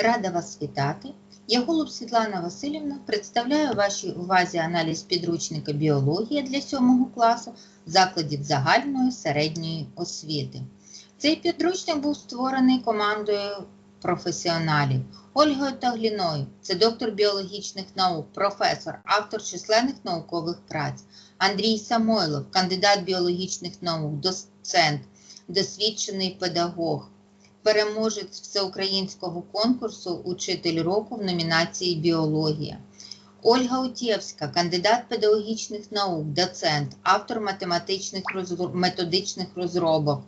Рада вас вітати. Я Голуб Світлана Васильівна представляю вашій увазі аналіз підручника біологія для 7 класу закладів загальної середньої освіти. Цей підручник був створений командою професіоналів Ольгою Тагліною, це доктор біологічних наук, професор, автор численних наукових праць, Андрій Самойлов, кандидат біологічних наук, доцент, досвідчений педагог переможець всеукраїнського конкурсу Учитель року в номінації Біологія. Ольга Утєвська, кандидат педагогічних наук, доцент, автор математичних методичних розробок.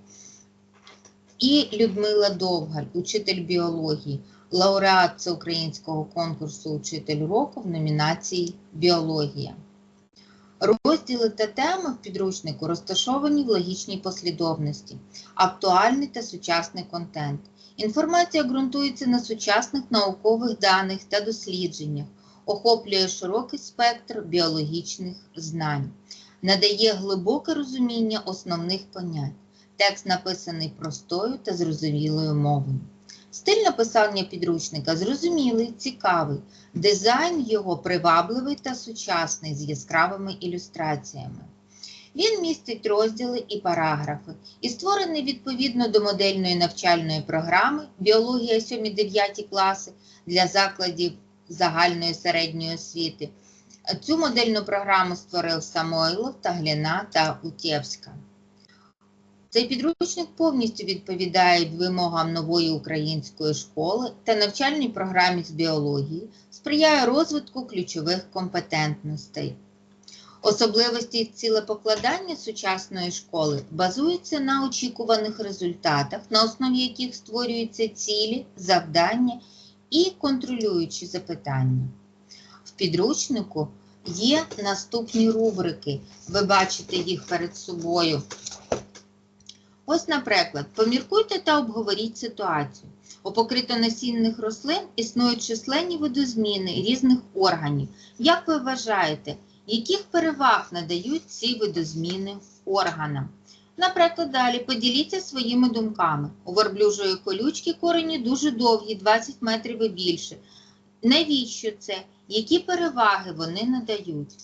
І Людмила Довгаль, учитель біології, лауреат всеукраїнського конкурсу Учитель року в номінації Біологія. Розділи та теми в підручнику розташовані в логічній послідовності актуальний та сучасний контент. Інформація ґрунтується на сучасних наукових даних та дослідженнях, охоплює широкий спектр біологічних знань, надає глибоке розуміння основних понять. Текст написаний простою та зрозумілою мовою. Стиль написання підручника зрозумілий, цікавий, дизайн його привабливий та сучасний з яскравими ілюстраціями. Він містить розділи і параграфи і створений відповідно до модельної навчальної програми Біологія 7-9 класи для закладів загальної середньої освіти. Цю модельну програму створив Самойлов, Тагляна та Утєвська. Цей підручник повністю відповідає вимогам нової української школи та навчальній програмі з біології, сприяє розвитку ключових компетентностей. Особливості цілепокладання сучасної школи базуються на очікуваних результатах, на основі яких створюються цілі, завдання і контролюючі запитання. В підручнику є наступні рубрики. Ви бачите їх перед собою. Ось, наприклад, поміркуйте та обговоріть ситуацію. У покритонасінних рослин існують численні видозміни різних органів. Як ви вважаєте, яких переваг надають ці видозміни органам? Наприклад, далі поділіться своїми думками. У верблюжої колючки корені дуже довгі, 20 метрів і більше. Навіщо це? Які переваги вони надають?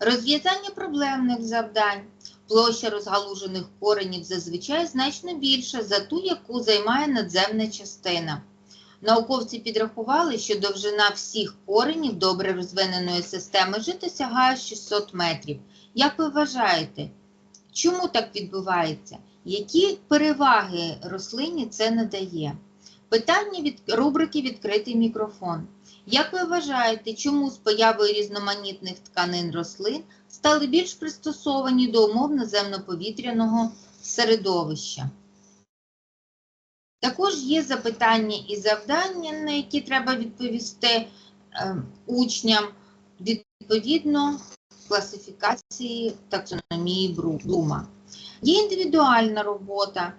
Розв'язання проблемних завдань. Площа розгалужених коренів зазвичай значно більша за ту, яку займає надземна частина. Науковці підрахували, що довжина всіх коренів добре розвиненої системи жити сягає 600 метрів. Як ви вважаєте, чому так відбувається? Які переваги рослині це надає? Питання від рубрики Відкритий мікрофон. Як ви вважаєте, чому з появою різноманітних тканин рослин стали більш пристосовані до умов наземно-повітряного середовища? Також є запитання і завдання, на які треба відповісти е, учням відповідно класифікації таксономії Блума. Є індивідуальна робота,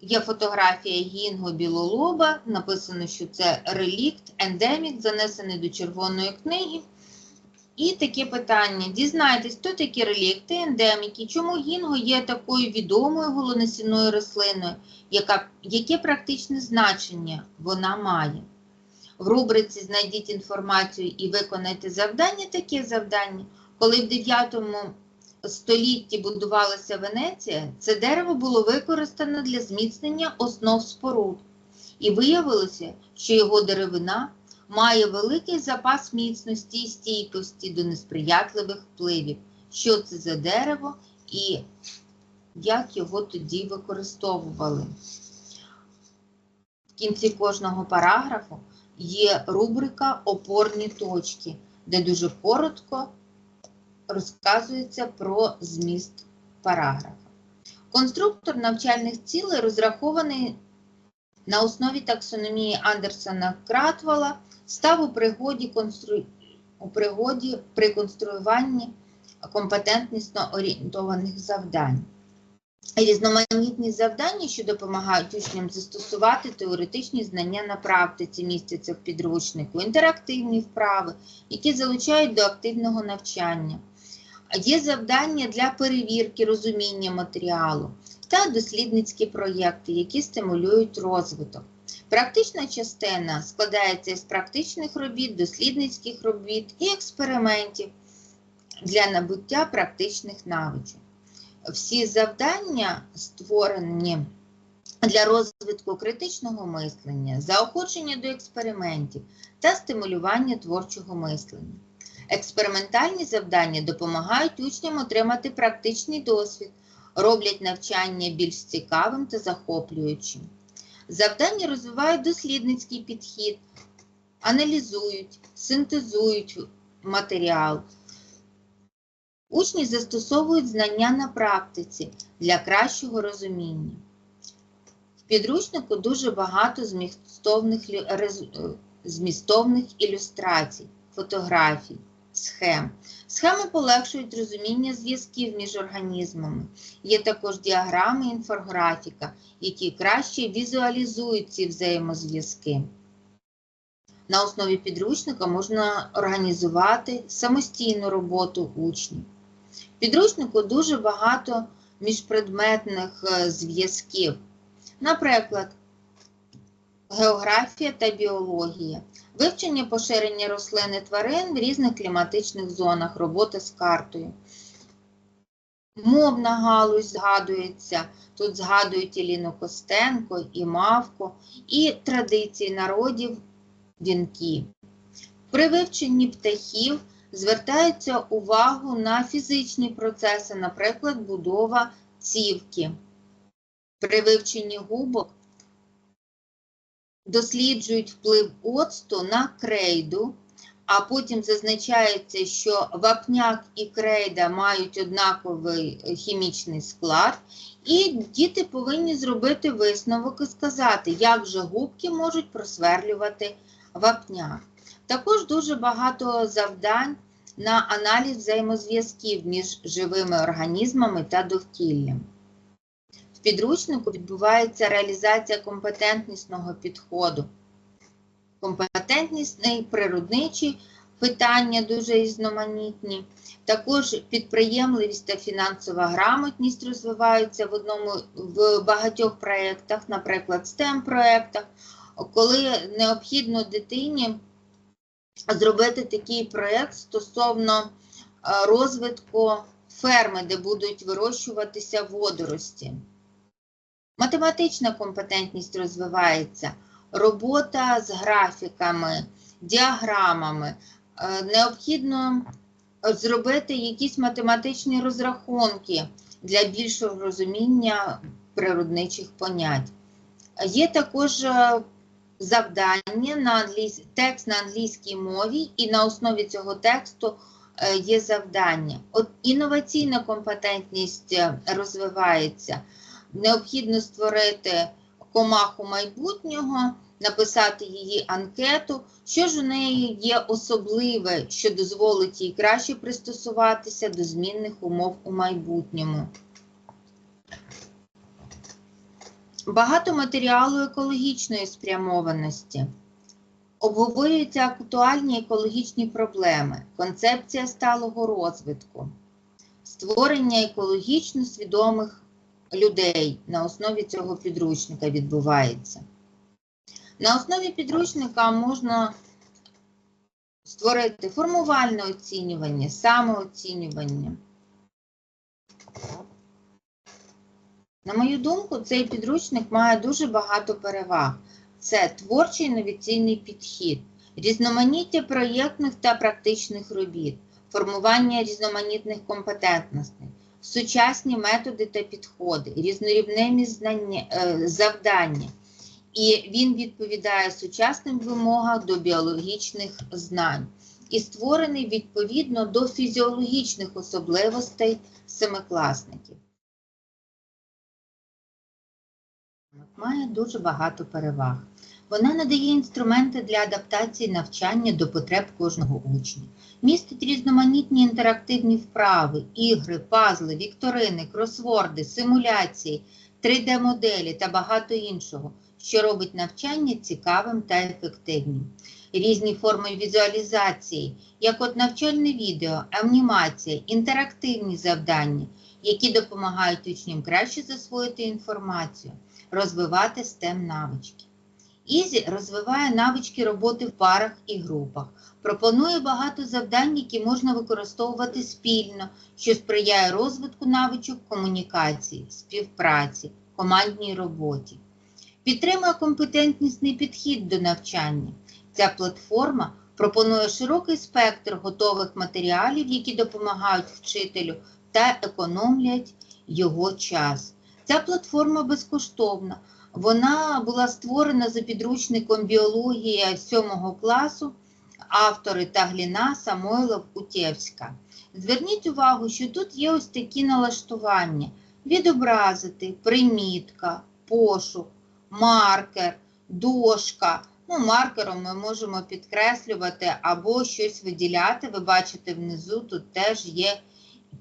є фотографія гінго білолоба, написано, що це релікт, ендемік, занесений до червоної книги. І таке питання. Дізнайтесь, хто такі релікти, ендеміки, чому гінго є такою відомою голоносінною рослиною, яка, яке практичне значення вона має. В рубриці знайдіть інформацію і виконайте завдання, таке завдання. Коли в 9 столітті будувалася Венеція, це дерево було використано для зміцнення основ споруд. І виявилося, що його деревина має великий запас міцності і стійкості до несприятливих впливів. Що це за дерево і як його тоді використовували. В кінці кожного параграфу є рубрика Опорні точки, де дуже коротко розказується про зміст параграфа. Конструктор навчальних цілей розрахований на основі таксономії Андерсона Кратвала став у пригоді, констру... у пригоді при конструюванні компетентнісно орієнтованих завдань. Різноманітні завдання, що допомагають учням застосувати теоретичні знання на практиці, містяться в підручнику, інтерактивні вправи, які залучають до активного навчання. Є завдання для перевірки розуміння матеріалу та дослідницькі проєкти, які стимулюють розвиток. Практична частина складається із практичних робіт, дослідницьких робіт і експериментів для набуття практичних навичок. Всі завдання створені для розвитку критичного мислення, заохочення до експериментів та стимулювання творчого мислення. Експериментальні завдання допомагають учням отримати практичний досвід, роблять навчання більш цікавим та захоплюючим. Завдання розвивають дослідницький підхід, аналізують, синтезують матеріал. Учні застосовують знання на практиці для кращого розуміння. В підручнику дуже багато змістовних, змістовних ілюстрацій, фотографій, схем. Схеми полегшують розуміння зв'язків між організмами. Є також діаграми інфографіка, які краще візуалізують ці взаємозв'язки. На основі підручника можна організувати самостійну роботу учнів. В підручнику дуже багато міжпредметних е, зв'язків. Наприклад, географія та біологія, вивчення поширення рослин і тварин в різних кліматичних зонах, робота з картою. Мовна галузь згадується. Тут згадують Еліну Костенко і Мавко, і традиції народів вінки. При вивченні птахів звертається увагу на фізичні процеси, наприклад, будова цівки. При вивченні губок досліджують вплив оцту на крейду, а потім зазначається, що вапняк і крейда мають однаковий е, хімічний склад, і діти повинні зробити висновок і сказати, як же губки можуть просверлювати вапняк. Також дуже багато завдань на аналіз взаємозв'язків між живими організмами та довкіллям. Підручнику відбувається реалізація компетентнісного підходу. Компетентнісний, природничі питання дуже різноманітні. Також підприємливість та фінансова грамотність розвиваються в одному в багатьох проєктах, наприклад, STEM проєктах, коли необхідно дитині зробити такий проєкт стосовно е, розвитку ферми, де будуть вирощуватися водорості. Математична компетентність розвивається, робота з графіками, діаграмами. Е, Необхідно зробити якісь математичні розрахунки для більшого розуміння природничих понять. Є також е, завдання на англійсь... текст на англійській мові, і на основі цього тексту е, є завдання. От інноваційна компетентність розвивається. Необхідно створити комаху майбутнього, написати її анкету, що ж у неї є особливе, що дозволить їй краще пристосуватися до змінних умов у майбутньому. Багато матеріалу екологічної спрямованості. Обговорюються актуальні екологічні проблеми, концепція сталого розвитку, створення екологічно свідомих людей на основі цього підручника відбувається. На основі підручника можна створити формувальне оцінювання, самооцінювання. На мою думку, цей підручник має дуже багато переваг. Це творчий інноваційний підхід, різноманіття проєктних та практичних робіт, формування різноманітних компетентностей, сучасні методи та підходи, різнорівневі знання, е, завдання. І він відповідає сучасним вимогам до біологічних знань і створений відповідно до фізіологічних особливостей семикласників. Має дуже багато переваг. Вона надає інструменти для адаптації навчання до потреб кожного учня, містить різноманітні інтерактивні вправи, ігри, пазли, вікторини, кросворди, симуляції, 3D-моделі та багато іншого, що робить навчання цікавим та ефективним. Різні форми візуалізації, як от навчальне відео, анімація, інтерактивні завдання, які допомагають учням краще засвоїти інформацію, розвивати STEM навички. Ізі розвиває навички роботи в парах і групах, пропонує багато завдань, які можна використовувати спільно, що сприяє розвитку навичок комунікації, співпраці, командній роботі. Підтримує компетентнісний підхід до навчання. Ця платформа пропонує широкий спектр готових матеріалів, які допомагають вчителю та економлять його час. Ця платформа безкоштовна. Вона була створена за підручником біологія 7 класу, автори Тагліна, Самойлов, Утєвська. Зверніть увагу, що тут є ось такі налаштування: відобразити, примітка, пошук, маркер, дошка. Ну, маркером ми можемо підкреслювати або щось виділяти. Ви бачите, внизу тут теж є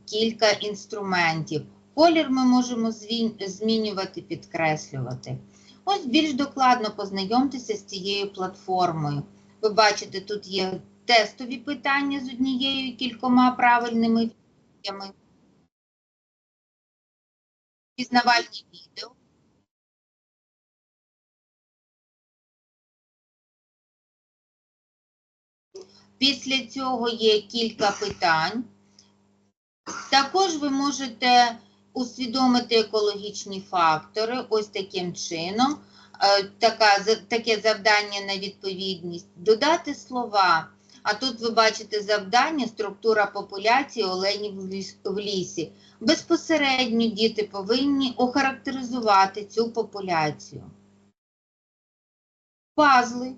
кілька інструментів. Колір ми можемо змінювати, підкреслювати. Ось більш докладно познайомтеся з цією платформою. Ви бачите, тут є тестові питання з однією і кількома правильними відповідями. Пізнавальні відео. Після цього є кілька питань. Також ви можете усвідомити екологічні фактори ось таким чином. Е, Така, таке завдання на відповідність. Додати слова. А тут ви бачите завдання структура популяції оленів в лісі. Безпосередньо діти повинні охарактеризувати цю популяцію. Пазли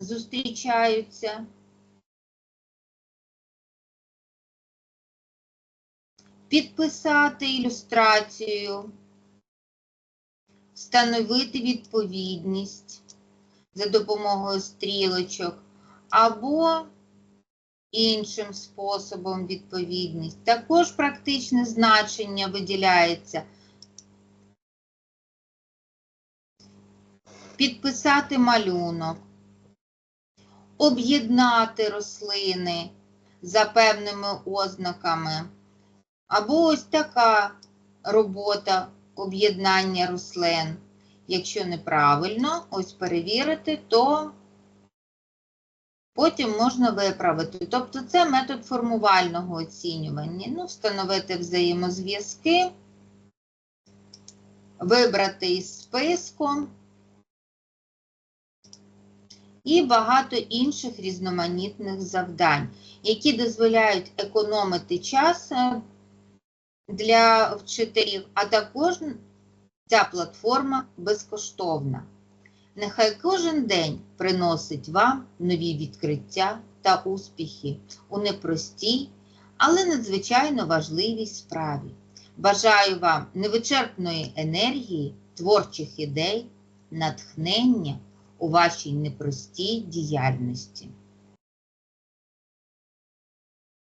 зустрічаються. Підписати ілюстрацію, встановити відповідність за допомогою стрілочок або іншим способом відповідність. Також практичне значення виділяється. Підписати малюнок, об'єднати рослини за певними ознаками. Або ось така робота об'єднання рослин. Якщо неправильно, ось перевірити, то потім можна виправити. Тобто це метод формувального оцінювання. Ну, встановити взаємозв'язки, вибрати із списку і багато інших різноманітних завдань, які дозволяють економити час для вчителів, а також ця платформа безкоштовна. Нехай кожен день приносить вам нові відкриття та успіхи у непростій, але надзвичайно важливій справі. Бажаю вам невичерпної енергії, творчих ідей, натхнення у вашій непростій діяльності.